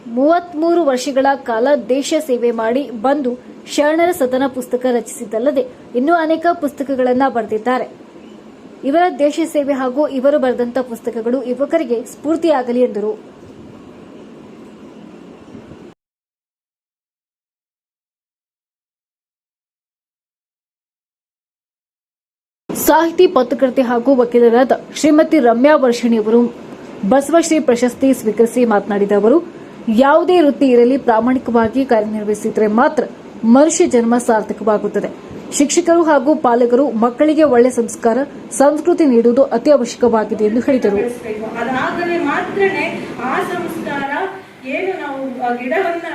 ಮೂವತ್ಮೂರು ವರ್ಷಗಳ ಕಾಲ ದೇಶ ಸೇವೆ ಮಾಡಿ ಬಂದು ಶರಣರ ಸದನ ಪುಸ್ತಕ ರಚಿಸಿದ್ದಲ್ಲದೆ ಇನ್ನೂ ಅನೇಕ ಪುಸ್ತಕಗಳನ್ನು ಬರೆದಿದ್ದಾರೆ. ಇವರ ದೇಶ ಸೇವೆ ಹಾಗೂ ಇವರು ಬರೆದಂತಹ ಪುಸ್ತಕಗಳು ಯುವಕರಿಗೆ ಸ್ಫೂರ್ತಿಯಾಗಲಿ ಎಂದರು. ಸಾಹಿತಿ, ಪತ್ರಕರ್ತೆ ಹಾಗೂ ವಕೀಲರಾದ ಶ್ರೀಮತಿ ರಮ್ಯಾ ವರ್ಷಿಣಿಯವರು ಬಸವಶ್ರೀ ಪ್ರಶಸ್ತಿ ಸ್ವೀಕರಿಸಿ ಮಾತನಾಡಿದ ಅವರು, ಯಾವುದೇ ವೃತ್ತಿ ಇರಲಿ ಪ್ರಾಮಾಣಿಕವಾಗಿ ಕಾರ್ಯನಿರ್ವಹಿಸಿದರೆ ಮಾತ್ರ ಮನುಷ್ಯ ಜನ್ಮ ಸಾರ್ಥಕವಾಗುತ್ತದೆ. ಶಿಕ್ಷಕರು ಹಾಗೂ ಪಾಲಕರು ಮಕ್ಕಳಿಗೆ ಒಳ್ಳೆ ಸಂಸ್ಕಾರ, ಸಂಸ್ಕೃತಿ ನೀಡುವುದು ಅತ್ಯವಶ್ಯಕವಾಗಿದೆ ಎಂದು ಹೇಳಿದರು. ಏನು ನಾವು ಗಿಡವನ್ನ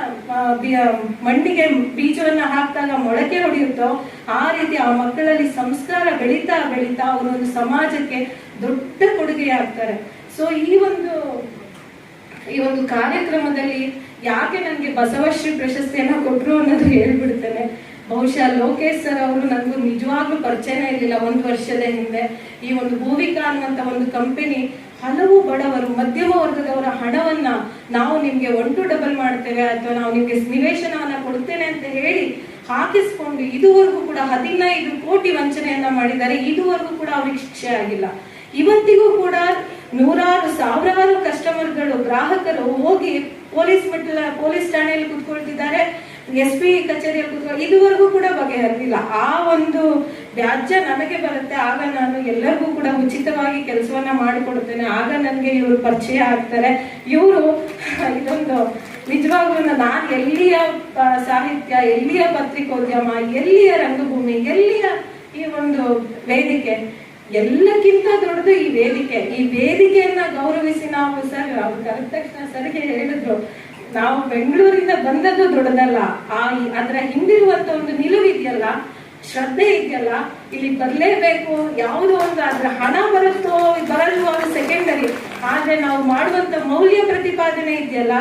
ಮಣ್ಣಿಗೆ ಬೀಜವನ್ನ ಹಾಕಿದಾಗ ಮೊಳಕೆ ಹೊಡೆಯುತ್ತೋ, ಆ ರೀತಿ ಆ ಮಕ್ಕಳಲ್ಲಿ ಸಂಸ್ಕಾರ ಬೆಳೀತಾ ಬೆಳೀತಾ ಅವರೊಂದು ಸಮಾಜಕ್ಕೆ ದೊಡ್ಡ ಕೊಡುಗೆಯಾಗ್ತಾರೆ ಸೊ ಈ ಒಂದು ಈ ಒಂದು ಕಾರ್ಯಕ್ರಮದಲ್ಲಿ ಯಾಕೆ ನನಗೆ ಬಸವಶ್ರೀ ಪ್ರಶಸ್ತಿಯನ್ನ ಕೊಟ್ರು ಅನ್ನೋದು ಹೇಳ್ಬಿಡ್ತೇನೆ. ಬಹುಶಃ ಲೋಕೇಶ್ ಸರ್ ಅವರು ನನಗೂ ನಿಜವಾಗ್ಲೂ ಪರಿಚಯನೇ ಇರಲಿಲ್ಲ ಒಂದು ವರ್ಷದ ಹಿಂದೆ. ಈ ಒಂದು ಭೂವಿಕಾ ಅನ್ನುವಂತ ಒಂದು ಕಂಪನಿ ಹಲವು ಬಡವರು ಮಧ್ಯಮ ವರ್ಗದವರ ಹಣವನ್ನ ನಾವು ನಿಮ್ಗೆ ಒನ್ ಟು ಡಬಲ್ ಮಾಡ್ತೇವೆ ಅಥವಾ ನಾವು ನಿಮ್ಗೆ ನಿವೇಶನವನ್ನ ಕೊಡ್ತೇನೆ ಅಂತ ಹೇಳಿ ಹಾಕಿಸ್ಕೊಂಡು ಇದುವರೆಗೂ ಕೂಡ ಹದಿನೈದು ಕೋಟಿ ವಂಚನೆಯನ್ನ ಮಾಡಿದ್ದಾರೆ. ಇದುವರೆಗೂ ಕೂಡ ಅವ್ರಿಗೆ ಶಿಕ್ಷೆ ಆಗಿಲ್ಲ. ಇವತ್ತಿಗೂ ಕೂಡ ನೂರಾರು, ಸಾವಿರಾರು ಕಸ್ಟಮರ್ಗಳು ಗ್ರಾಹಕರು ಹೋಗಿ ಪೊಲೀಸ್ ಮೆಟ್ಲ, ಪೊಲೀಸ್ ಠಾಣೆಯಲ್ಲಿ ಕುತ್ಕೊಳ್ತಿದ್ದಾರೆ, ಎಸ್ ಪಿ ಕಚೇರಿಯಲ್ಲಿ ಇದುವರೆಗೂ ಕೂಡ ಬಗೆಹರಿದಿಲ್ಲ. ಆ ಒಂದು ವ್ಯಾಜ್ಯ ನನಗೆ ಬರುತ್ತೆ, ಆಗ ನಾನು ಎಲ್ಲರಿಗೂ ಕೂಡ ಉಚಿತವಾಗಿ ಕೆಲಸವನ್ನ ಮಾಡಿಕೊಡ್ತೇನೆ. ಆಗ ನನಗೆ ಇವರು ಪರಿಚಯ ಆಗ್ತಾರೆ. ಇವರು, ಇದೊಂದು ನಿಜವಾಗ್ಲೂ ನಾನು ಎಲ್ಲಿಯ ಸಾಹಿತ್ಯ, ಎಲ್ಲಿಯ ಪತ್ರಿಕೋದ್ಯಮ, ಎಲ್ಲಿಯ ರಂಗಭೂಮಿ, ಎಲ್ಲಿಯ ಈ ಒಂದು ವೇದಿಕೆ, ಎಲ್ಲಕ್ಕಿಂತ ದೊಡ್ಡದು ಈ ವೇದಿಕೆ. ಈ ವೇದಿಕೆಯನ್ನ ಗೌರವಿಸಿ ನಾವು ಸರ್, ಅವ್ರು ಕರೆದ ತಕ್ಷಣ ಸರಿಗೆ ಹೇಳಿದ್ರು, ನಾವು ಬೆಂಗಳೂರಿಂದ ಬಂದದ್ದು ದೊಡ್ಡದಲ್ಲ. ಆ ಅದರ ಹಿಂದಿರುವಂತ ಒಂದು ನಿಲುವಿದೆಯಲ್ಲ ಶ್ರದ್ಧೆ ಇದೆಯಲ್ಲ? ಇಲ್ಲಿ ಬರಲೇಬೇಕು. ಯಾವುದೋ ಒಂದು ಅದ್ರ ಹಣ ಬರುತ್ತೋ ಬರಲ್ವೋ ಅದು ಸೆಕೆಂಡರಿ ಆದ್ರೆ ನಾವು ಮಾಡುವಂತ ಮೌಲ್ಯ ಪ್ರತಿಪಾದನೆ ಇದೆಯಲ್ಲ,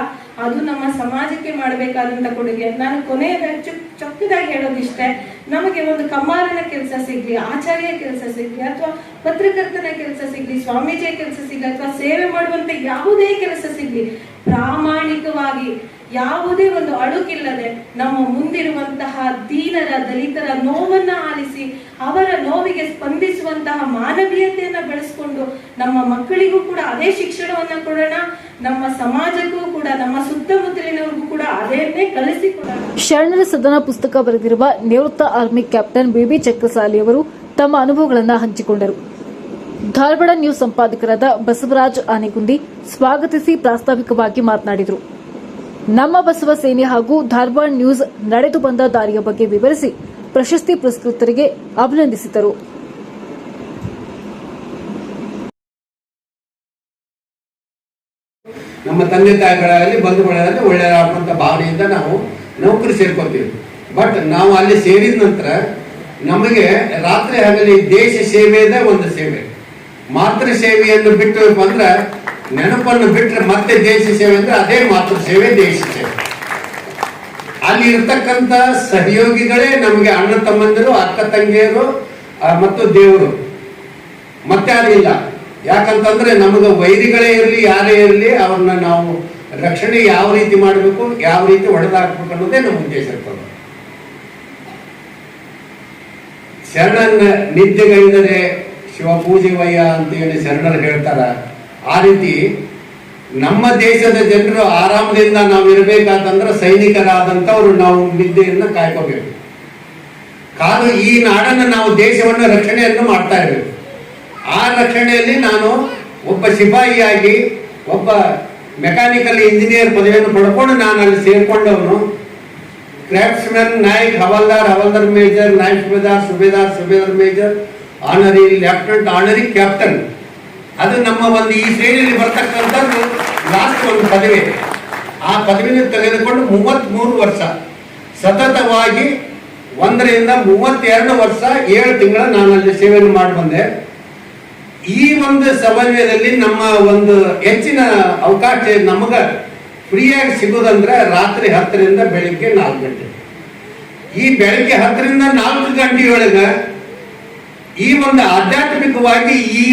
ಅದು ನಮ್ಮ ಸಮಾಜಕ್ಕೆ ಮಾಡಬೇಕಾದಂತ ಕೊಡುಗೆ. ನಾನು ಕೊನೆಯದಾಗಿ ಚುಕ್ ಚೊಕ್ಕದಾಗಿ ಹೇಳೋದಿಷ್ಟೇ, ನಮಗೆ ಒಂದು ಕಮ್ಮಾರನ ಕೆಲಸ ಸಿಗ್ಲಿ, ಆಚಾರ್ಯ ಕೆಲಸ ಸಿಗ್ಲಿ, ಅಥವಾ ಪತ್ರಕರ್ತನ ಕೆಲಸ ಸಿಗ್ಲಿ, ಸ್ವಾಮೀಜಿಯ ಕೆಲಸ ಸಿಗ್ಲಿ, ಅಥವಾ ಸೇವೆ ಮಾಡುವಂತ ಯಾವುದೇ ಕೆಲಸ ಸಿಗ್ಲಿ, ಪ್ರಾಮಾಣಿಕವಾಗಿ ಯಾವುದೇ ಒಂದು ಅಳುಕಿಲ್ಲದೆ ನಮ್ಮ ಮುಂದಿರುವಂತಹ ದೀನರ ದಲಿತರ ನೋವನ್ನ ಆಲಿಸಿ ಅವರ ನೋವಿಗೆ ಸ್ಪಂದಿಸುವಂತಹ ಮಾನವೀಯತೆಯನ್ನ ಬೆಳೆಸ್ಕೊಂಡು ನಮ್ಮ ಮಕ್ಕಳಿಗೂ ಕೂಡ ಅದೇ ಶಿಕ್ಷಣವನ್ನ ಕೊಡೋಣ, ನಮ್ಮ ಸಮಾಜಕ್ಕೂ ಕೂಡ, ನಮ್ಮ ಸುತ್ತಮುತ್ತಲಿನವರಿಗೂ ಕೂಡ ಅದೇನೇ ಕಲಿಸಿಕೊಡೋಣ ಶರಣರ ಸದನ ಪುಸ್ತಕ ಬರೆದಿರುವ ನಿವೃತ್ತ ಆರ್ಮಿ ಕ್ಯಾಪ್ಟನ್ ಬಿಬಿ ಚಕ್ರಸಾಲಿ ಅವರು ತಮ್ಮ ಅನುಭವಗಳನ್ನು ಹಂಚಿಕೊಂಡರು. ಧಾರವಾಡ ನ್ಯೂಸ್ ಸಂಪಾದಕರಾದ ಬಸವರಾಜ್ ಆನೆಗುಂದಿ ಸ್ವಾಗತಿಸಿ ಪ್ರಾಸ್ತಾವಿಕವಾಗಿ ಮಾತನಾಡಿದರು. ನಮ್ಮ ಬಸವ ಸೇನೆ ಹಾಗೂ ಧಾರವಾಡ ನ್ಯೂಸ್ ನಡೆದು ಬಂದ ದಾರಿಯ ಬಗ್ಗೆ ವಿವರಿಸಿ ಪ್ರಶಸ್ತಿ ಪುರಸ್ಕೃತರಿಗೆ ಅಭಿನಂದಿಸಿದರು. ನಮ್ಮ ತಂದೆ ತಾಯಿಗಳಲ್ಲಿ ಬಂಧು ಬಳಗದಲ್ಲಿ ಒಳ್ಳೆಯದಾಗುವಂಥ ಭಾವನೆಯಿಂದ ನಾವು ನೌಕರಿ ಸೇರ್ಕೊತೀವಿ. ಬಟ್ ನಾವು ಅಲ್ಲಿ ಸೇರಿದ ನಂತರ ನಮಗೆ ರಾತ್ರಿ ಆಗಲಿ ದೇಶ ಸೇವೆಯದೇ ಒಂದು ಸೇವೆ. ಮಾತೃ ಸೇವೆಯನ್ನು ಬಿಟ್ಟು ಅಂದ್ರೆ ನೆನಪನ್ನು ಬಿಟ್ಟರೆ ಮತ್ತೆ ದೇಶ ಸೇವೆ ಅಂದ್ರೆ ಅದೇ ಮಾತೃ ಸೇವೆ, ದೇಶ ಸೇವೆ. ಅಲ್ಲಿ ಇರ್ತಕ್ಕಂಥ ಸಹಯೋಗಿಗಳೇ ನಮಗೆ ಅಣ್ಣ ತಮ್ಮಂದಿರು, ಅಕ್ಕ ತಂಗಿಯರು ಮತ್ತು ದೇವರು. ಮತ್ತೆ ಅದಿಲ್ಲ ಯಾಕಂತಂದ್ರೆ ನಮಗೆ ವೈರಿಗಳೇ ಇರಲಿ, ಯಾರೇ ಇರಲಿ, ಅವ್ರನ್ನ ನಾವು ರಕ್ಷಣೆ ಯಾವ ರೀತಿ ಮಾಡಬೇಕು, ಯಾವ ರೀತಿ ಹೊಡೆದಾಕ್ಬೇಕು ಅನ್ನೋದೇ ನಮ್ಮ ಉದ್ದೇಶ ಇರ್ತದೆ. ಶರಣನ್ನ ನಿದ್ದೆಗೈದರೆ ಶಿವ ಪೂಜೆವಯ್ಯ ಅಂತ ಹೇಳಿ ಶರಣರು ಹೇಳ್ತಾರ, ಆ ರೀತಿ ನಮ್ಮ ದೇಶದ ಜನರು ಆರಾಮದಿಂದ ನಾವು ಇರಬೇಕಾದಂದ್ರೆ ಸೈನಿಕರಾದಂಥವ್ರು ನಾವು ನಿದ್ದೆಯನ್ನು ಕಾಯ್ಕೋಬೇಕು. ಕಾದು ಈ ನಾಡನ್ನು ನಾವು ದೇಶವನ್ನು ರಕ್ಷಣೆಯನ್ನು ಮಾಡ್ತಾ ಇರಬೇಕು ಆ ರಕ್ಷಣೆಯಲ್ಲಿ ನಾನು ಒಬ್ಬ ಸಿಪಾಯಿಯಾಗಿ, ಒಬ್ಬ ಮೆಕ್ಯಾನಿಕಲ್ ಇಂಜಿನಿಯರ್ ಪದವಿಯನ್ನು ಪಡ್ಕೊಂಡು ನಾನು ಅಲ್ಲಿ ಸೇರ್ಕೊಂಡವನು. Craftsman naik havaldar havaldar major, naik subedar subedar subedar major honorary lieutenant honorary captain ಅದು ನಮ್ಮ ಒಂದು ಈ ಶ್ರೇಣಿಯಲ್ಲಿ ಬರ್ತಕ್ಕಂಥದ್ದು ಲಾಸ್ಟ್ ಒಂದು ಪದವಿ. ಆ ಪದವಿನ ತೆಗೆದುಕೊಂಡು ಮೂವತ್ತ್ಮೂರು ವರ್ಷ. ಸತತವಾಗಿ ಒಂದರಿಂದ ಮೂವತ್ತೆರಡು ವರ್ಷ ಏಳು ತಿಂಗಳ ನಾನು ಅಲ್ಲಿ ಸೇವೆಯನ್ನು ಮಾಡಿ ಬಂದೆ. ಈ ಒಂದು ಸಮನ್ವಯದಲ್ಲಿ ನಮ್ಮ ಒಂದು ಹೆಚ್ಚಿನ ಅವಕಾಶ ನಮಗ ಫ್ರೀಯಾಗಿ ಸಿಗೋದಂದ್ರೆ ರಾತ್ರಿ ಹತ್ತರಿಂದ ಬೆಳಿಗ್ಗೆ ನಾಲ್ಕು ಗಂಟೆ. ಈ ಬೆಳಿಗ್ಗೆ ಹತ್ತರಿಂದ ನಾಲ್ಕು ಗಂಟೆಯೊಳಗ ಈ ಒಂದು ಆಧ್ಯಾತ್ಮಿಕವಾಗಿ ಈ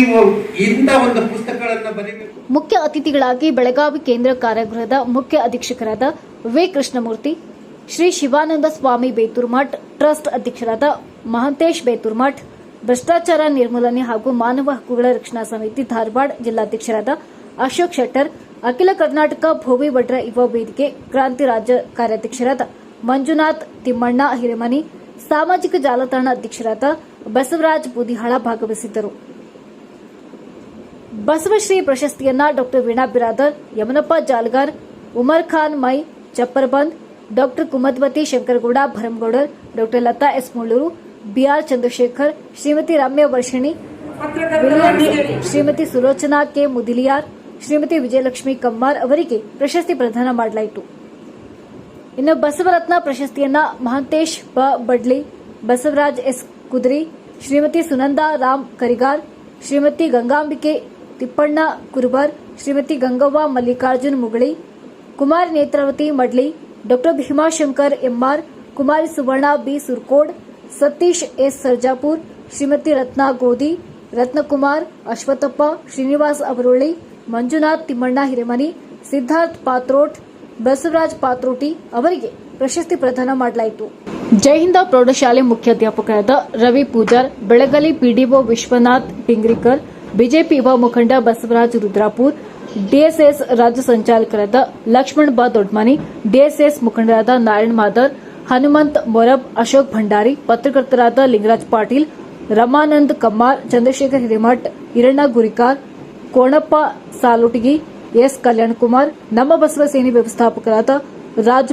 ಇಂತ ಒಂದು ಪುಸ್ತಕಗಳನ್ನ ಬರೀಬೇಕು. ಮುಖ್ಯ ಅತಿಥಿಗಳಾಗಿ ಬೆಳಗಾವಿ ಕೇಂದ್ರ ಕಾರಾಗೃಹದ ಮುಖ್ಯ ಅಧೀಕ್ಷಕರಾದ ವಿ ಕೃಷ್ಣಮೂರ್ತಿ, ಶ್ರೀ ಶಿವಾನಂದ ಸ್ವಾಮಿ ಬೇತೂರ್ಮಠ್ ಟ್ರಸ್ಟ್ ಅಧ್ಯಕ್ಷರಾದ ಮಹಂತೇಶ್ ಬೇತೂರ್ಮಠ್ ಭ್ರಷ್ಟಾಚಾರ ನಿರ್ಮೂಲನೆ ಹಾಗೂ ಮಾನವ ಹಕ್ಕುಗಳ ರಕ್ಷಣಾ ಸಮಿತಿ ಧಾರವಾಡ ಜಿಲ್ಲಾಧ್ಯಕ್ಷರಾದ ಅಶೋಕ್ ಶೆಟ್ಟರ್, ಅಖಿಲ ಕರ್ನಾಟಕ ಭೋವಿ ವಡ್ರ ಯುವ ವೇದಿಕೆ ಕ್ರಾಂತಿ ರಾಜ್ಯ ಕಾರ್ಯಾಧ್ಯಕ್ಷರಾದ ಮಂಜುನಾಥ್ ತಿಮ್ಮಣ್ಣ ಹಿರೇಮನಿ ಸಾಮಾಜಿಕ ಜಾಲತಾಣ ಅಧ್ಯಕ್ಷರಾದ ಬಸವರಾಜ್ ಬೂದಿಹಾಳ ಭಾಗವಹಿಸಿದ್ದರು. ಬಸವಶ್ರೀ ಪ್ರಶಸ್ತಿಯನ್ನ ಡಾಕ್ಟರ್ ವೀಣಾ ಬಿರಾದರ್ ಯಮನಪ್ಪ ಜಾಲ್ಗಾರ್, ಉಮರ್ ಖಾನ್ ಮೈ Chapparband doctor Kumudvati Shankargouda, Bharamagoudar, doctor Lata S Mulluru, BR Chandrashekhar, Shrimati Ramya Varshini ಪತ್ರಕರ್ತರು ಅಣ್ಣಿಗೇರಿ ವಿಲಿಯಮ್ಸ್ ಶ್ರೀಮತಿ ಸುಲೋಚನಾ ಕೆ ಮುದಿಲಿಯಾರ್, ಶ್ರೀಮತಿ ವಿಜಯಲಕ್ಷ್ಮಿ ಕಮ್ಮಾರ್ ಅವರಿಗೆ ಪ್ರಶಸ್ತಿ ಪ್ರದಾನ ಮಾಡಲಾಯಿತು. ಇನ್ನು ಬಸವರತ್ನ ಪ್ರಶಸ್ತಿಯನ್ನ ಮಹಂತೇಶ್ ಬ. Badli, Basavaraj S. Kudri, Shrimati Sunanda Ram Karigar, Shrimati Gangambike Tippanna Kurubar, Shrimati Gangavva Mallikarjun Mugali, Kumar Netravati Madli, doctor Bhimashankar M R Kumari Suvarna B. Surkod, Satish S. Sarjapur, Shrimati Ratna Godhi, Ratnakumar Ashwathappa Srinivas ಅವರೊಳ್ಳಿ, Manjunath Thimmanna Hiremani, Siddharth ಪಾತ್ರೋಟ್ Basavaraj Patroti ಅವರಿಗೆ ಪ್ರಶಸ್ತಿ ಪ್ರದಾನ ಮಾಡಲಾಯಿತು ಜಯಹಿಂದ ಪ್ರೌಢಶಾಲೆ ಮುಖ್ಯಾಧ್ಯಾಪಕರಾದ ರವಿ ಪೂಜಾರ್ ಬೆಳಗಲಿ PDO Vishwanath ಪಿಂಗ್ರಿಕರ್ BJP ಯುವ ಮುಖಂಡ Basavaraj Rudrapur DSS ರಾಜ್ಯ ಸಂಚಾಲಕರಾದ ಲಕ್ಷ್ಮಣ್ ಬಾ Dodmani DSS ಮುಖಂಡರಾದ ನಾರಾಯಣ್ ಮಾದರ್ ಹನುಮಂತ್ ಮೊರಬ್ ಅಶೋಕ್ ಭಂಡಾರಿ ಪತ್ರಕರ್ತರಾದ ಲಿಂಗರಾಜ್ ಪಾಟೀಲ್ ರಮಾನಂದ್ ಕಮ್ಮಾರ್ ಚಂದ್ರಶೇಖರ್ ಹಿರೇಮಠ್ ಈರಣ್ಣ ಗುರಿಕಾರ್ ಕೋಣಪ್ಪ ಸಾಲುಟಿಗಿ ಎಸ್ ಕಲ್ಯಾಣ್ ಕುಮಾರ್ ನಮ್ಮ ಬಸವ ಸೇನೆ ವ್ಯವಸ್ಥಾಪಕರಾದ ರಾಜ್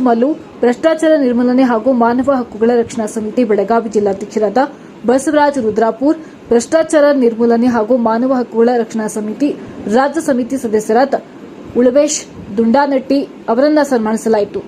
ಭ್ರಷ್ಟಾಚಾರ ನಿರ್ಮೂಲನೆ ಹಾಗೂ ಮಾನವ ಹಕ್ಕುಗಳ ರಕ್ಷಣಾ ಸಮಿತಿ ಬೆಳಗಾವಿ ಜಿಲ್ಲಾಧ್ಯಕ್ಷರಾದ ಬಸವರಾಜ್ ರುದ್ರಾಪುರ್, ಭ್ರಷ್ಟಾಚಾರ ನಿರ್ಮೂಲನೆ ಹಾಗೂ ಮಾನವ ಹಕ್ಕುಗಳ ರಕ್ಷಣಾ ಸಮಿತಿ ರಾಜ್ಯ ಸಮಿತಿ ಸದಸ್ಯರಾದ ಉಳವೇಶ್ ದುಂಡಾನಟ್ಟಿ ಅವರನ್ನ ಸನ್ಮಾನಿಸಲಾಯಿತು.